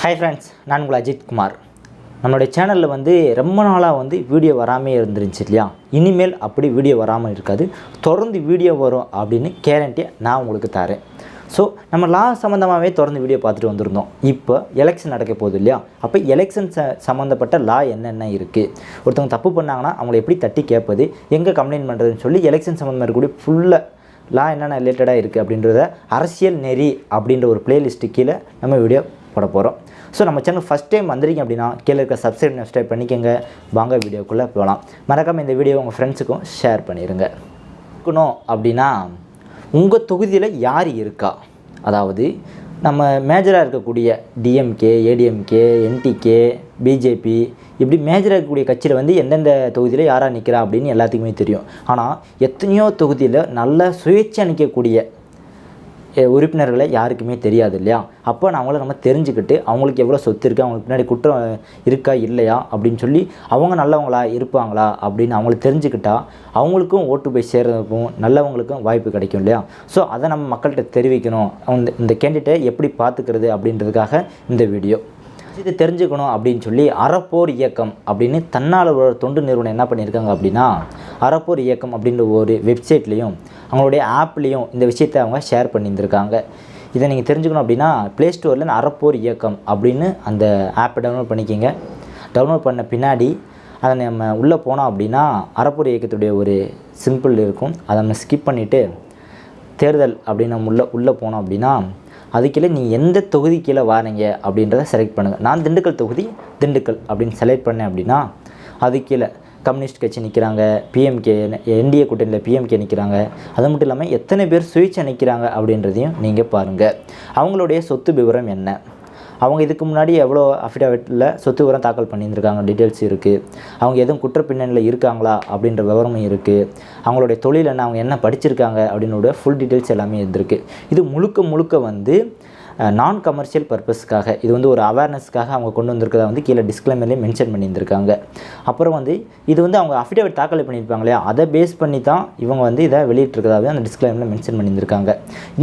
Hi friends நான் உங்கள் அஜித் குமார். நம்மளுடைய சேனலில் வந்து ரொம்ப நாளாக வந்து வீடியோ வராமே இருந்துருந்துச்சு இல்லையா? இனிமேல் அப்படி வீடியோ வராமல் இருக்காது. தொடர்ந்து வீடியோ வரும் அப்படின்னு கேரண்டியை நான் உங்களுக்கு தரேன். ஸோ நம்ம லா சம்மந்தமாகவே தொடர்ந்து வீடியோ பார்த்துட்டு வந்திருந்தோம். இப்போ எலெக்ஷன் நடக்க போகுது இல்லையா? அப்போ எலெக்ஷன் ச சம்மந்தப்பட்ட லா என்னென்ன இருக்குது ஒருத்தவங்க தப்பு பண்ணாங்கன்னா அவங்கள எப்படி தட்டி கேட்பது? எங்கே கம்ப்ளைண்ட் பண்ணுறதுன்னு சொல்லி எலெக்ஷன் சம்மந்தமாக இருக்கக்கூடிய ஃபுல்லாக லா என்னென்ன ரிலேட்டடாக இருக்குது அப்படின்றத அரசியல் நெறி அப்படின்ற ஒரு பிளேலிஸ்ட்டு கீழே நம்ம வீடியோ போட போகிறோம் ஸோ நம்ம சேனல் ஃபஸ்ட் டைம் வந்துருக்கீங்க அப்படின்னா கீழே இருக்க சப்ஸ்கிரைப் சப்ஸ்கிரைப் பண்ணிக்கோங்க. வாங்க வீடியோக்குள்ளே போகலாம் மறக்காமல் இந்த வீடியோ உங்கள் ஃப்ரெண்ட்ஸுக்கும் ஷேர் பண்ணிடுங்க இருக்கணும் அப்படின்னா உங்கள் தொகுதியில் யார் இருக்கா? அதாவது நம்ம மேஜராக இருக்கக்கூடிய டிஎம்கே ஏடிஎம்கே என்டிகே பிஜேபி இப்படி மேஜராக இருக்கக்கூடிய கட்சியில் வந்து எந்தெந்த தொகுதியில் யாராக நிற்கிறா அப்படின்னு எல்லாத்துக்குமே தெரியும். ஆனால் எத்தனையோ தொகுதியில் நல்ல சுயேட்சை நிற்கக்கூடிய உறுப்பினர்களை யாருக்குமே தெரியாது இல்லையா? அப்போ நான் அவங்கள நம்ம தெரிஞ்சுக்கிட்டு அவங்களுக்கு எவ்வளோ சொத்து இருக்குது அவங்களுக்கு பின்னாடி குற்றம் இருக்கா இல்லையா? அப்படின்னு சொல்லி அவங்க நல்லவங்களா இருப்பாங்களா? அப்படின்னு அவங்கள தெரிஞ்சுக்கிட்டா அவங்களுக்கும் ஓட்டு போய் சேர்றதுக்கும் நல்லவங்களுக்கும் வாய்ப்பு கிடைக்கும் இல்லையா? ஸோ அதை நம்ம மக்கள்கிட்ட தெரிவிக்கணும். அந்த இந்த கேண்டிடேட்டை எப்படி பார்த்துக்கிறது அப்படின்றதுக்காக இந்த வீடியோ. இது தெரிஞ்சுக்கணும் அப்படின்னு சொல்லி அறப்போர் இயக்கம் அப்படின்னு தன்னால் ஒரு தொண்டு நிறுவனம் என்ன பண்ணியிருக்காங்க அப்படின்னா அறப்போர் இயக்கம் அப்படின்ற ஒரு வெப்சைட்லேயும் அவங்களுடைய ஆப்லேயும் இந்த விஷயத்தை அவங்க ஷேர் பண்ணியிருந்திருக்காங்க. இதை நீங்கள் தெரிஞ்சுக்கணும் அப்படின்னா ப்ளே ஸ்டோரில் அறப்போர் இயக்கம் அப்படின்னு அந்த ஆப்பை டவுன்லோட் பண்ணிக்கிங்க. டவுன்லோட் பண்ண பின்னாடி அதை நம்ம உள்ளே போனோம் அப்படின்னா அறப்போர் இயக்கத்துடைய ஒரு சிம்பிள் இருக்கும். அதை நம்ம ஸ்கிப் பண்ணிவிட்டு தேர்தல் அப்படின்னு நம்ம உள்ளே உள்ளே போனோம் அப்படின்னா அதுக்கீழே நீ எந்த தொகுதி கீழே வாரீங்க அப்படின்றத செலக்ட் பண்ணுங்கள் நான் திண்டுக்கல் தொகுதி திண்டுக்கல் அப்படின்னு செலக்ட் பண்ணேன் அப்படின்னா அது கீழே கம்யூனிஸ்ட் கட்சி நிற்கிறாங்க பிஎம்கே என்டிஏ கூட்டணியில் பிஎம்கே நிற்கிறாங்க அது மட்டும் இல்லாமல் எத்தனை பேர் சுயேட்சை நிற்கிறாங்க அப்படின்றதையும் நீங்கள் பாருங்கள் அவங்களுடைய சொத்து விவரம் என்ன? அவங்க இதுக்கு முன்னாடி எவ்வளோ அஃபிடாவிட்டில் சொத்து விவரம் தாக்கல் பண்ணியிருந்திருக்காங்க டீட்டெயில்ஸ் இருக்குது அவங்க எதுவும் குற்ற பின்னணியில் இருக்காங்களா அப்படின்ற விவரமும் இருக்குது அவங்களுடைய தொழில் என்ன அவங்க என்ன படிச்சிருக்காங்க அப்படின்னோட ஃபுல் டீட்டெயில்ஸ் எல்லாமே இருந்திருக்கு. இது முழுக்க முழுக்க வந்து நான் கமர்ஷியல் பர்பஸ்க்காக இது வந்து ஒரு அவேர்னஸ்க்காக அவங்க கொண்டு வந்திருக்கிறத வந்து கீழே டிஸ்க்ளைமர்லேயே மென்ஷன் பண்ணியிருந்திருக்காங்க. அப்புறம் வந்து இது வந்து அவங்க அஃபிடேவிட் தாக்கல் பண்ணியிருப்பாங்க இல்லையா? அதை பேஸ் பண்ணி தான் இவங்க வந்து இதை வெளியிட்டிருக்கிறதாவே அந்த டிஸ்க்ளைமரில் மென்ஷன் பண்ணியிருந்திருக்காங்க.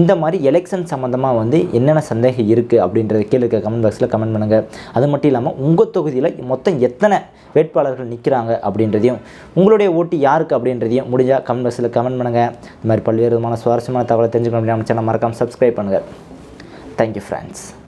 இந்த மாதிரி எலெக்ஷன் சம்மந்தமாக வந்து என்னென்ன சந்தேகம் இருக்குது அப்படின்றத கீழே இருக்க கமெண்ட் பாக்ஸில் கமெண்ட் பண்ணுங்கள் அது மட்டும் இல்லாமல் உங்கள் தொகுதியில் மொத்தம் எத்தனை வேட்பாளர்கள் நிற்கிறாங்க அப்படின்றதையும் உங்களுடைய ஓட்டு யாருக்கு அப்படின்றதையும் முடிஞ்சால் கமெண்ட் பாக்ஸில் கமெண்ட் பண்ணுங்கள் இந்த மாதிரி பல்வேறு விதமான சுவாரஸ்யமான தகவலை தெரிஞ்சுக்கணும் அப்படின்னு நம்ம சேனல் மறக்காமல் சப்ஸ்கிரைப் பண்ணுங்கள் தேங்க்யூ ஃப்ரெண்ட்ஸ்